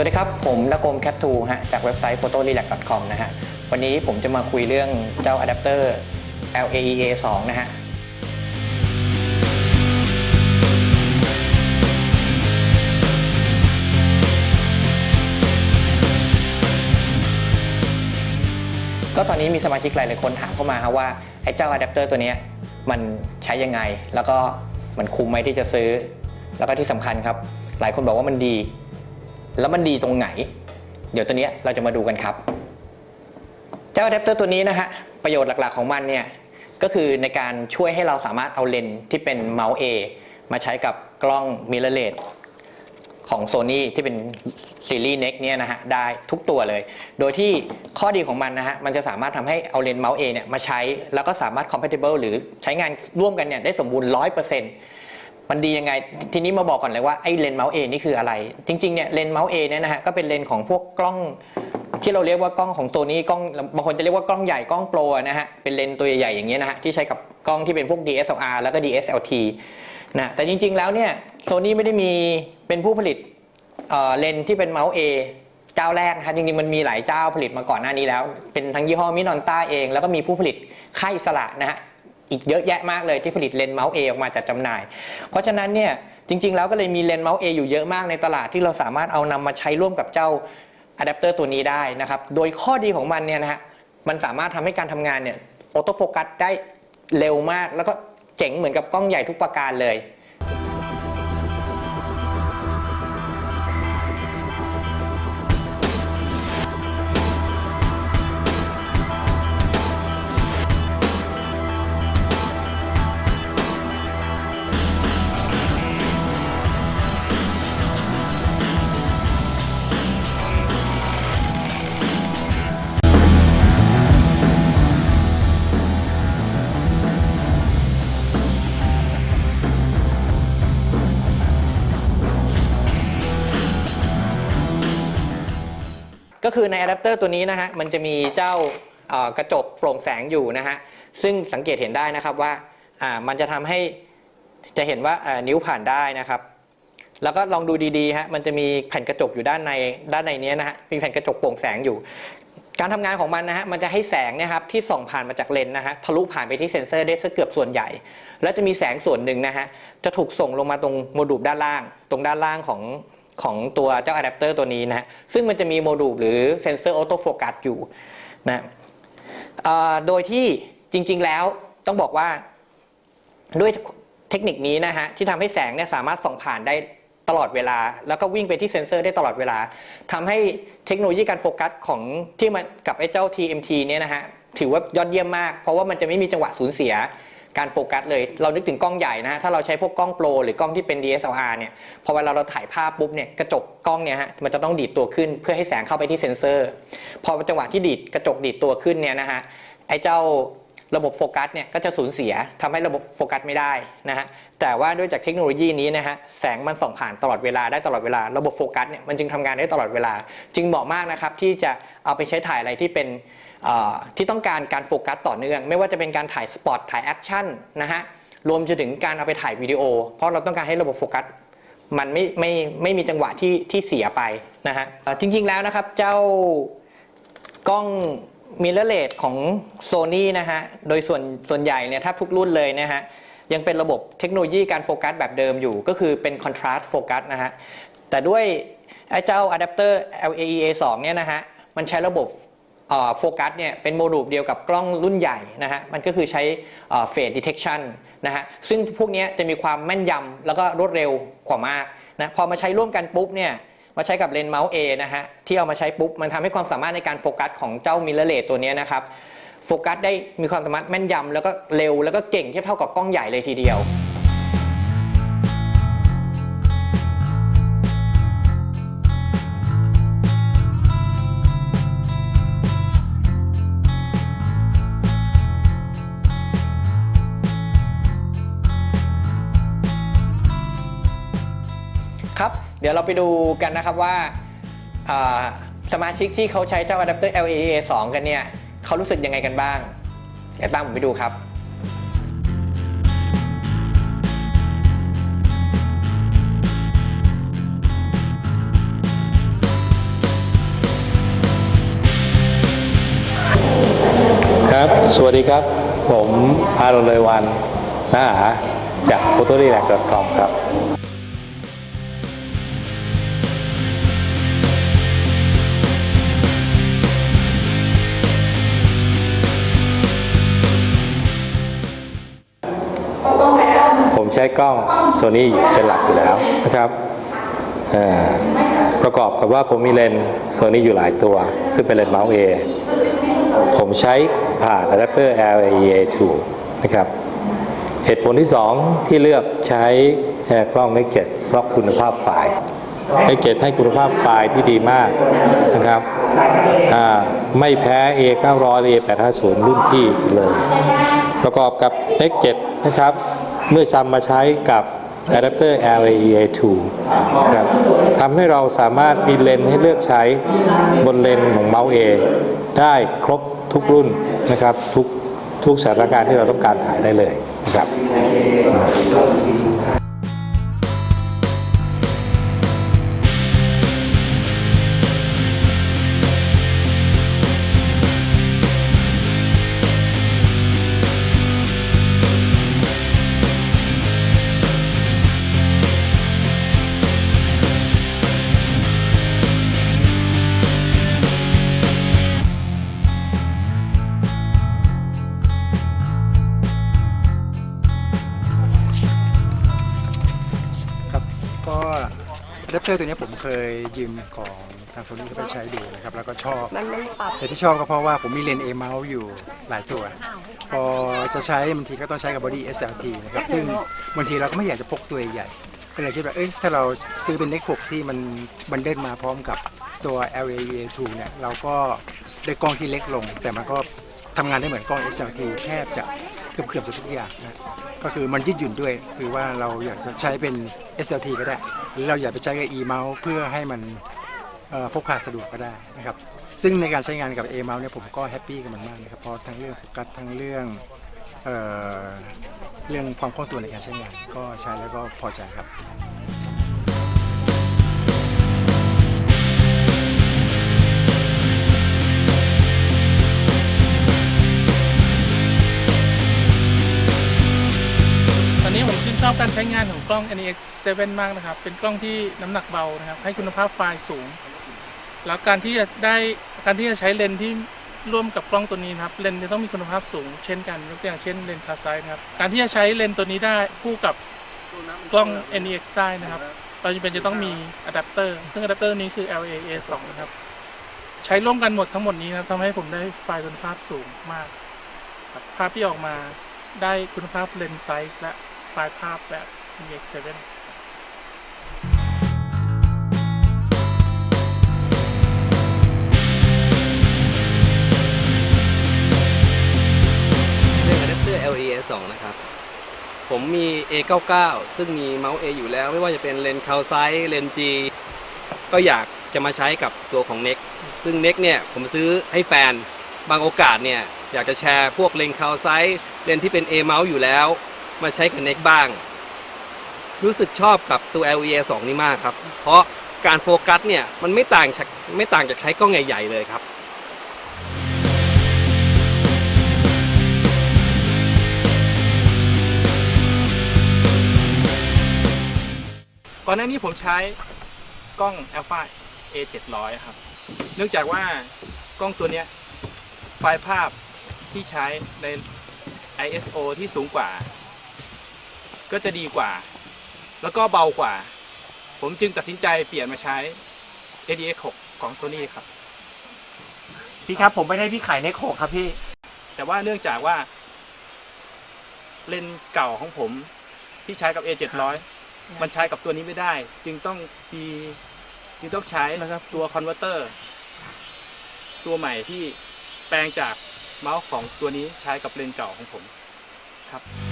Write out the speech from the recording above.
วัสดีครับ ผมนกรมแคททูฮะจากเว็บไซต์ photorelax.com นะฮะ วันนี้ผมจะมาคุยเรื่องเจ้าอะแดปเตอร์ LAEA 2 นะฮะก็ตอนนี้มีสมาชิกหลายๆคนถามเข้ามาครับว่าไอ้เจ้าอะแดปเตอร์ตัวนี้มันใช้ยังไง แล้วก็มันคุ้มไหมที่จะซื้อ แล้วก็ที่สำคัญครับ หลายคนบอกว่ามันดี แล้วมันดีตรงไหน เดี๋ยวตัวนี้เราจะมาดูกันครับ เจ้าอะแดปเตอร์ตัวนี้นะฮะประโยชน์หลักๆของมันเนี่ยก็คือในการช่วยให้เราสามารถเอาเลนส์ที่เป็นเมาส์ A มาใช้กับกล้องมิเรเลสของ Sony ที่เป็นซีรีส์ Next เนี่ยนะฮะได้ทุกตัวเลย โดยที่ข้อดีของมันนะฮะมันจะสามารถทำให้เอาเลนส์เมาส์ A เนี่ยมาใช้ แล้วก็สามารถ compatible หรือใช้งานร่วมกันเนี่ยได้สมบูรณ์ 100% มันดียังไง ทีนี้มาบอกก่อนเลยว่าไอ้เลนส์เมาส์ A นี่คืออะไร จริงๆเนี่ยเลนส์เมาส์ A เนี่ยนะฮะก็เป็นเลนส์ของพวกกล้องที่เราเรียกว่ากล้องของโซนี่กล้องบางคนจะเรียกว่ากล้องใหญ่กล้องโปรนะฮะเป็นเลนส์ตัวใหญ่ๆอย่างเงี้ยนะฮะที่ใช้กับกล้องที่เป็นพวก DSLR แล้วก็ DSLT นะแต่จริง ๆแล้วเนี่ยโซนี่ไม่ได้มีเป็นผู้ผลิตเอ่อเลนส์ที่เป็นเมาส์ A เจ้าแรกนะจริงๆมันมีหลายเจ้าผลิตมาก่อนหน้านี้แล้ว เป็นทั้งยี่ห้อมินอนต้าเอง แล้วก็มีผู้ผลิตค่ายอิสระนะฮะ อีกเยอะแยะมากเลยที่ผลิตเลนส์เมาส์เอออกมาจัดจำหน่าย เพราะฉะนั้นเนี่ยจริง ๆ แล้วก็เลยมีเลนส์เมาส์เอยู่เยอะมากในตลาดที่เราสามารถเอานำมาใช้ร่วมกับเจ้าอะแดปเตอร์ตัวนี้ได้นะครับ โดยข้อดีของมันเนี่ยนะฮะมันสามารถทำให้การทำงานเนี่ยออโต้โฟกัสได้เร็วมาก แล้วก็เจ๋งเหมือนกับกล้องใหญ่ทุกประการเลย ก็คือในอะแดปเตอร์ตัวนี้นะฮะมันจะมีเจ้ากระจกโปร่งแสงอยู่นะฮะซึ่งสังเกตเห็นได้นะครับว่ามันจะทำให้จะเห็นว่านิ้วผ่านได้นะครับ แล้วก็ลองดูดีๆฮะมันจะมีแผ่นกระจกอยู่ด้านในด้านในนี้นะฮะมีแผ่นกระจกโปร่งแสงอยู่ การทำงานของมันนะฮะมันจะให้แสงนยครับที่ส่องผ่านมาจากเลนส์นะฮะทะลุผ่านไปที่เซ็นเซอร์ได้ซะเกือบส่วนใหญ่ แล้วจะมีแสงส่วนหนึ่งนะฮะจะถูกส่งลงมาตรงโมดูลด้านล่าง ตรงด้านล่างของ ของตัวเจ้าอะแดปเตอร์ตัวนี้นะฮะซึ่งมันจะมีโมดูลหรือเซนเซอร์ออโต้โฟกัสอยู่นะโดยที่จริง ๆ แล้วต้องบอกว่าด้วยเทคนิคนี้นะฮะที่ทำให้แสงเนี่ยสามารถส่องผ่านได้ตลอดเวลา แล้วก็วิ่งไปที่เซ็นเซอร์ได้ตลอดเวลาทำให้เทคโนโลยีการโฟกัสของที่มันกับไอ้เจ้า TMT เนี่ยนะฮะถือว่ายอดเยี่ยมมาก เพราะว่ามันจะไม่มีจังหวะสูญเสีย การโฟกัสเลยเรานึกถึงกล้องใหญ่นะฮะถ้าเราใช้พวกกล้องโปรหรือกล้องที่เป็น DSLR เนี่ยพอเวลาเราถ่ายภาพปุ๊บเนี่ยกระจกกล้องเนี่ยฮะมันจะต้องดีดตัวขึ้นเพื่อให้แสงเข้าไปที่เซ็นเซอร์ พอจังหวะที่ดีดกระจกดีดตัวขึ้นเนี่ยนะฮะไอ้เจ้าระบบโฟกัสเนี่ยก็จะสูญเสียทำให้ระบบโฟกัสไม่ได้นะฮะแต่ว่าด้วยจากเทคโนโลยีนี้นะฮะแสงมันส่องผ่านตลอดเวลาได้ตลอดเวลา ระบบโฟกัสเนี่ยมันจึงทำงานได้ตลอดเวลา จึงเหมาะมากนะครับที่จะเอาไปใช้ถ่ายอะไรที่เป็น ที่ต้องการการโฟกัสต่อเนื่อง ไม่ว่าจะเป็นการถ่ายสปอตถ่ายแอคชั่นนะฮะรวมจนถึงการเอาไปถ่ายวิดีโอ เพราะเราต้องการให้ระบบโฟกัสมันไม่ไม่ไม่มีจังหวะที่ที่เสียไปนะฮะจริงๆแล้วนะครับเจ้ากล้องมิเรเลสของ Sony นะฮะโดยส่วนส่วนใหญ่เนี่ยแทบทุกรุ่นเลยนะฮะยังเป็นระบบเทคโนโลยีการโฟกัสแบบเดิมอยู่ ก็คือเป็น contrast focus นะฮะแต่ด้วยไอ้เจ้าอะแดปเตอร์ LAEA 2เนี่ยนะฮะมันใช้ระบบ โฟกัสเนี่ยเป็นโมดูลเดียวกับกล้องรุ่นใหญ่นะฮะมันก็คือใช้เฟส detection นะฮะซึ่งพวกนี้จะมีความแม่นยำแล้วก็รวดเร็วกว่ามากนะพอมาใช้ร่วมกันปุ๊บเนี่ยมาใช้กับเลนส์เมาส์ A นะฮะที่เอามาใช้ปุ๊บมันทำให้ความสามารถในการโฟกัสของเจ้ามิเรเลสตัวนี้นะครับโฟกัสได้มีความสามารถแม่นยำแล้วก็เร็วแล้วก็เก่งเทียบเท่ากับกล้องใหญ่เลยทีเดียว เดี๋ยวเราไปดูกันนะครับว่าสมาชิกที่เขาใช้เจ้าอะแดปเตอร์ LAA 2 กันเนี่ยเขารู้สึกยังไงกันบ้างเดี๋ยวตามผมไปดูครับครับ สวัสดีครับ ผมอารอนเลยวันนาหาจาก p h o t o r e l a x c o m ครับ ช้กล้องโซนี่เป็นหลักอยู่แล้วนะครับประกอบกับว่าผมมีเลนส์โซนี่อยู่หลายตัว ซึ่งเป็นเลนส์เมาส์ A ผมใช้ผ่านอะแดปเตอร์ LAEA2 นะครับเหตุผลที่ 2 ที่เลือกใช้เอ่อกล้อง n e k 7เพราะคุณภาพไฟล์ n e k 7ให้คุณภาพไฟล์ที่ดีมากนะครับอ่าไม่แพ้ A900 A850 รุ่นพี่เลย ประกอบกับ n e k 7นะครับ เมื่อจำมาใช้กับอะแดปเตอร์ LAEA2 ครับทำให้เราสามารถมีเลนให้เลือกใช้บนเลนของเมาส์ A ได้ครบทุกรุ่นนะครับทุกทุกสถานการณ์ที่เราต้องการถ่ายได้เลยนะครับ ตอร์ตัวนี้ผมเคยยืมของทางโซนี่เขาไปใช้ดูนะครับ แล้วก็ชอบมันไม่ปรับแต่ที่ชอบก็เพราะว่าผมมีเลนส์ A mount อยู่หลายตัว พอจะใช้บางทีก็ต้องใช้กับบอดี้ SLT นะครับ ซึ่งบางทีเราก็ไม่อยากจะพกตัวใหญ่ก็เลยคิดว่าเอ้ยถ้าเราซื้อเป็นเน็ก6ที่มันบันเดิลมาพร้อมกับตัว LAA2 เนี่ยเราก็ได้กล้องที่เล็กลง แต่มันก็ทำงานได้เหมือนกล้อง SLT แทบจะเกือบเกือบๆจะทุกอย่างนะ ก็คือมันยืดหยุ่นด้วย คือว่าเราอยากจะใช้เป็น SLT ก็ได้ หรือเราอยากไปใช้กับ E mount เพื่อให้มันพกพาสะดวกก็ได้นะครับ ซึ่งในการใช้งานกับ e-mount เนี่ยผมก็แฮปปี้กับมันมากนะครับ เพราะทั้งเรื่องโฟกัสทั้งเรื่องเออเรื่องความคล่องตัวในการใช้งานก็ใช้แล้วก็พอใจครับ ชอบการใช้งานของกล้อง NEX 7 มากนะครับ เป็นกล้องที่น้ำหนักเบานะครับ ให้คุณภาพไฟล์สูง แล้วการที่จะได้การที่จะใช้เลนส์ที่ร่วมกับกล้องตัวนี้นะครับ เลนส์จะต้องมีคุณภาพสูง เช่นกันยกตัวอย่างเช่นเลนส์คาไซด์นะครับ การที่จะใช้เลนส์ตัวนี้ได้คู่กับกล้อง NEX ได้นะครับ เราจำเป็นจะต้องมีอะแดปเตอร์ ซึ่งอะแดปเตอร์นี้คือ LAA2 นะครับ ใช้ร่วมกันหมดทั้งหมดนี้นะทำให้ผมได้ไฟล์คุณภาพสูงมาก ภาพที่ออกมาได้คุณภาพเลนส์ไซส์และ ไฟล์ภาพแบบ EX7 เรื่องอะแดปเตอร์ LEA 2นะครับ ผมมี A99 ซึ่งมีเมาส์ A อยู่แล้ว ไม่ว่าจะเป็นเลนส์คาวไซส์เลนส์ G ก็อยากจะมาใช้กับตัวของ NEC ซึ่ง NEC เนี่ยผมซื้อให้แฟน บางโอกาสเนี่ย อยากจะแชร์พวกเลนส์คาวไซส์เลนส์ที่เป็น A เมาส์อยู่แล้ว มาใช้กับ NEC บ้าง รู้สึกชอบกับตัว LEA 2 นี้มากครับ เพราะการโฟกัสเนี่ย มันไม่ต่างจากไม่ต่างจากใช้กล้องใหญ่ ๆ เลยครับก่อนหน้านี้ผมใช้กล้อง Alpha A 700ครับ เนื่องจากว่ากล้องตัวนี้ไฟล์ภาพที่ใช้ใน ISO ที่สูงกว่า ก็จะดีกว่า แล้วก็เบากว่า ผมจึงตัดสินใจเปลี่ยนมาใช้ ADX 6ของ Sony ครับ พี่ครับผมไม่ได้พี่ขายในโขกครับพี่ แต่ว่าเนื่องจากว่า เลนส์เก่าของผมที่ใช้กับ A 700มันใช้กับตัวนี้ไม่ได้ จึงต้องมีจึงต้องใช้นะครับตัวคอนเวอร์เตอร์ ตัวใหม่ที่แปลงจากเมาส์ของตัวนี้ใช้กับเลนส์เก่าของผมครับ